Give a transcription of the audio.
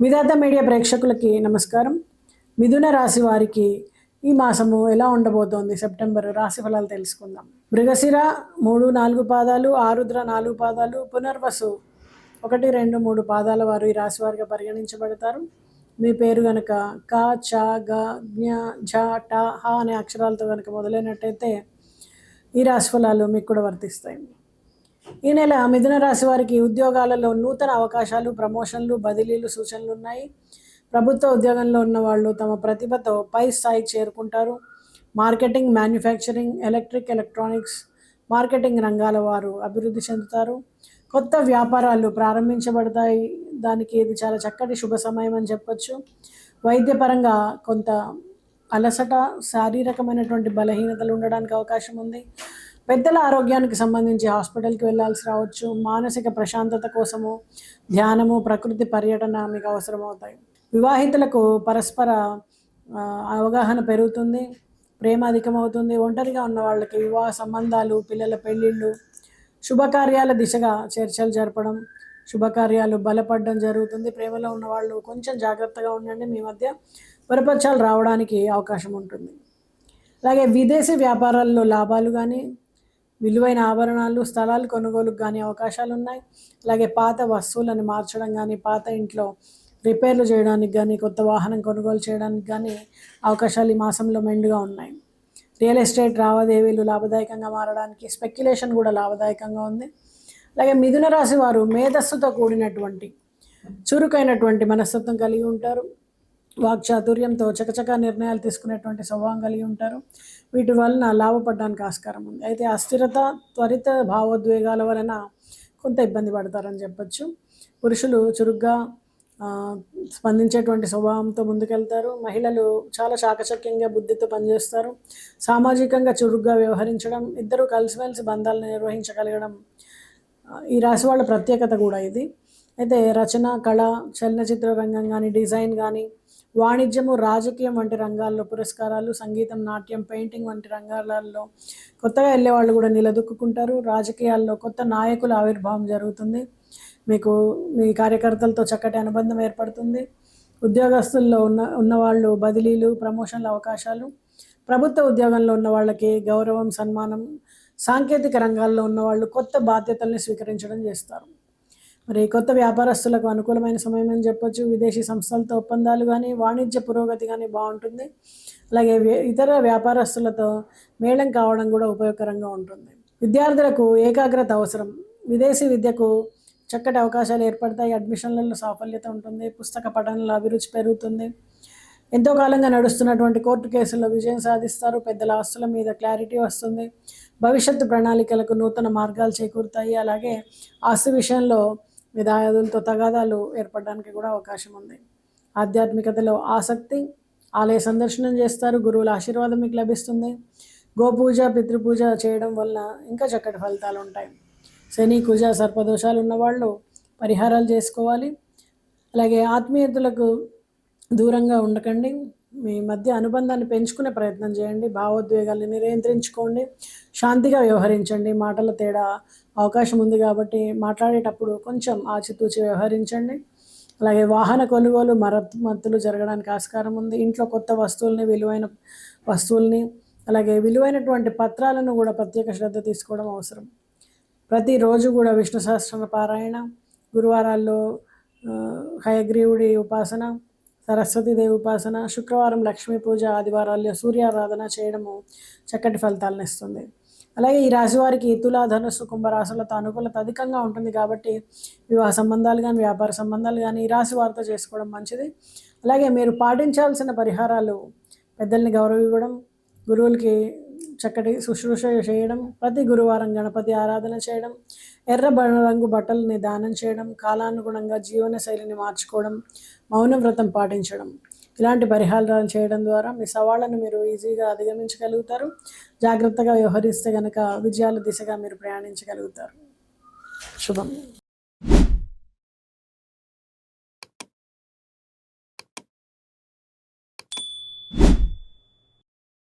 విధాత media ప్రేక్షకులకి నమస్కారం. మిథున రాశి వారికి ఈ మాసము ఎలా ఉండబోతోంది? సెప్టెంబర్ రాశి ఫలాలు తెలుసుకుందాం. మృగశిర మూడు నాలుగు పాదాలు ఆరుద్ర నాలుగు పాదాలు పునర్వసు ఒకటి రెండు మూడు పాదాల వారు ఈ రాశి వారిగా పరిగణించబడతారు. మీ పేరు కనుక క చ గ జ్ఞ ఝ ట హ అనే అక్షరాలతో కనుక మొదలైనట్టయితే ఈ రాశి ఫలాలు మీకు కూడా వర్తిస్తాయి. ఈ నెల మిథున రాశి వారికి ఉద్యోగాలలో నూతన అవకాశాలు ప్రమోషన్లు బదిలీలు సూచనలు ఉన్నాయి. ప్రభుత్వ ఉద్యోగంలో ఉన్న వాళ్ళు తమ ప్రతిభతో పై స్థాయికి చేరుకుంటారు. Marketing manufacturing electric electronics marketing రంగాల వారు అభివృద్ధి చెందుతారు. కొత్త వ్యాపారాలు ప్రారంభించబడతాయి. దానికి ఇది చాలా చక్కటి శుభ సమయం అని చెప్పొచ్చు. వైద్యపరంగా కొంత అలసట శారీరకమైనటువంటి బలహీనతలు ఉండడానికి అవకాశం ఉంది. పెద్దల ఆరోగ్యానికి సంబంధించి హాస్పిటల్కి వెళ్ళాల్సి రావచ్చు. మానసిక ప్రశాంతత కోసము ధ్యానము ప్రకృతి పర్యటన మీకు అవసరమవుతాయి. వివాహితులకు పరస్పర అవగాహన పెరుగుతుంది ప్రేమ అధికమవుతుంది. ఒంటరిగా ఉన్న వాళ్ళకి వివాహ సంబంధాలు పిల్లల పెళ్ళిళ్ళు శుభకార్యాల దిశగా చర్చలు జరపడం శుభకార్యాలు బలపడడం జరుగుతుంది. ప్రేమలో ఉన్న వాళ్ళు కొంచెం జాగ్రత్తగా ఉండండి. మీ మధ్య వరపక్షాలు రావడానికి అవకాశం ఉంటుంది. అలాగే విదేశీ వ్యాపారాల్లో లాభాలు కానీ విలువైన ఆభరణాలు స్థలాలు కొనుగోలుకు కానీ అవకాశాలు ఉన్నాయి అలాగే పాత వస్తువులను మార్చడం కానీ పాత ఇంట్లో రిపేర్లు చేయడానికి కానీ కొత్త వాహనం కొనుగోలు చేయడానికి కానీ అవకాశాలు ఈ మాసంలో మెండుగా ఉన్నాయి. రియల్ ఎస్టేట్ లావాదేవీలు లాభదాయకంగా మారడానికి స్పెక్యులేషన్ కూడా లాభదాయకంగా ఉంది. అలాగే మిథున రాశి వారు మేధస్సుతో కూడినటువంటి చురుకైనటువంటి మనస్తత్వం కలిగి ఉంటారు. వాక్చాతుర్యంతో చకచక నిర్ణయాలు తీసుకునేటువంటి స్వభావం కలిగి ఉంటారు. వీటి వలన లాభపడడానికి ఆస్కారం ఉంది. అయితే అస్థిరత త్వరిత భావోద్వేగాల వలన కొంత ఇబ్బంది పడతారని చెప్పచ్చు. పురుషులు చురుగ్గా స్పందించేటువంటి స్వభావంతో ముందుకెళ్తారు. మహిళలు చాలా చాకచక్యంగా బుద్ధితో పనిచేస్తారు. సామాజికంగా చురుగ్గా వ్యవహరించడం ఇద్దరు కలిసిమెలిసి బంధాలను నిర్వహించగలగడం ఈ రాశి వాళ్ళ ప్రత్యేకత కూడా ఇది. అయితే రచన కళ చలనచిత్ర రంగం కానీ డిజైన్ కానీ వాణిజ్యము రాజకీయం వంటి రంగాల్లో పురస్కారాలు సంగీతం నాట్యం పెయింటింగ్ వంటి రంగాలలో కొత్తగా వెళ్ళే వాళ్ళు కూడా నిలదొక్కుంటారు రాజకీయాల్లో కొత్త నాయకుల ఆవిర్భావం జరుగుతుంది. మీకు మీ కార్యకర్తలతో చక్కటి అనుబంధం ఏర్పడుతుంది. ఉద్యోగస్తుల్లో ఉన్న ఉన్నవాళ్ళు బదిలీలు ప్రమోషన్ల అవకాశాలు. ప్రభుత్వ ఉద్యోగంలో ఉన్న వాళ్ళకి గౌరవం సన్మానం సాంకేతిక రంగాల్లో ఉన్నవాళ్ళు కొత్త బాధ్యతల్ని స్వీకరించడం చేస్తారు. మరి కొత్త వ్యాపారస్తులకు అనుకూలమైన సమయం అని చెప్పొచ్చు. విదేశీ సంస్థలతో ఒప్పందాలు కానీ వాణిజ్య పురోగతి కానీ బాగుంటుంది. అలాగే ఇతర వ్యాపారస్తులతో మేళం కావడం కూడా ఉపయోగకరంగా ఉంటుంది. విద్యార్థులకు ఏకాగ్రత అవసరం. విదేశీ విద్యకు చక్కటి అవకాశాలు ఏర్పడతాయి. అడ్మిషన్లలో సాఫల్యత ఉంటుంది. పుస్తక పఠనంలో అభిరుచి పెరుగుతుంది. ఎంతో కాలంగా నడుస్తున్నటువంటి కోర్టు కేసుల్లో విజయం సాధిస్తారు. పెద్దల ఆస్తుల మీద క్లారిటీ వస్తుంది. భవిష్యత్తు ప్రణాళికలకు నూతన మార్గాలు చేకూరుతాయి. అలాగే ఆస్తి విషయంలో విధాయాదులతో తగాదాలు ఏర్పడడానికి కూడా అవకాశం ఉంది. ఆధ్యాత్మికతలో ఆసక్తి ఆలయ సందర్శనం చేస్తారు. గురువుల ఆశీర్వాదం మీకు లభిస్తుంది. గోపూజ పితృపూజ చేయడం వల్ల ఇంకా చక్కటి ఫలితాలు ఉంటాయి. శని కుజ సర్పదోషాలు ఉన్నవాళ్ళు పరిహారాలు చేసుకోవాలి. అలాగే ఆత్మీయతలకు దూరంగా ఉండకండి. మీ మధ్య అనుబంధాన్ని పెంచుకునే ప్రయత్నం చేయండి. భావోద్వేగాల్ని నియంత్రించుకోండి. శాంతిగా వ్యవహరించండి. మాటల తేడా అవకాశం ఉంది కాబట్టి మాట్లాడేటప్పుడు కొంచెం ఆచితూచి వ్యవహరించండి. అలాగే వాహన కొనుగోలు మరమ్మతులు జరగడానికి ఆస్కారం ఉంది. ఇంట్లో కొత్త వస్తువుల్ని విలువైన వస్తువుల్ని అలాగే విలువైనటువంటి పత్రాలను కూడా ప్రత్యేక శ్రద్ధ తీసుకోవడం అవసరం. ప్రతిరోజు కూడా విష్ణు సహస్ర పారాయణ గురువారాల్లో హయగ్రీవుడి ఉపాసన సరస్వతీదేవి ఉపాసన శుక్రవారం లక్ష్మీ పూజ ఆదివారాల్లో సూర్యారాధన చేయడము చక్కటి ఫలితాలను ఇస్తుంది. అలాగే ఈ రాశి వారికి తులా ధనుస్సు కుంభరాశులతో అనుకూలత అధికంగా ఉంటుంది కాబట్టి వివాహ సంబంధాలు కానీ వ్యాపార సంబంధాలు కానీ ఈ రాశి వారితో చేసుకోవడం మంచిది. అలాగే మీరు పాటించాల్సిన పరిహారాలు పెద్దల్ని గౌరవివ్వడం గురువులకి చక్కటి శుశ్రూష చేయడం ప్రతి గురువారం గణపతి ఆరాధన చేయడం ఎర్ర రంగు బట్టలని దానం చేయడం కాలానుగుణంగా జీవన శైలిని మార్చుకోవడం మౌన వ్రతం పాటించడం ఇలాంటి పరిహారాలు చేయడం ద్వారా మీ సవాళ్ళను మీరు ఈజీగా అధిగమించగలుగుతారు. జాగ్రత్తగా వ్యవహరిస్తే కనుక విజయాల దిశగా మీరు ప్రయాణించగలుగుతారు. శుభం.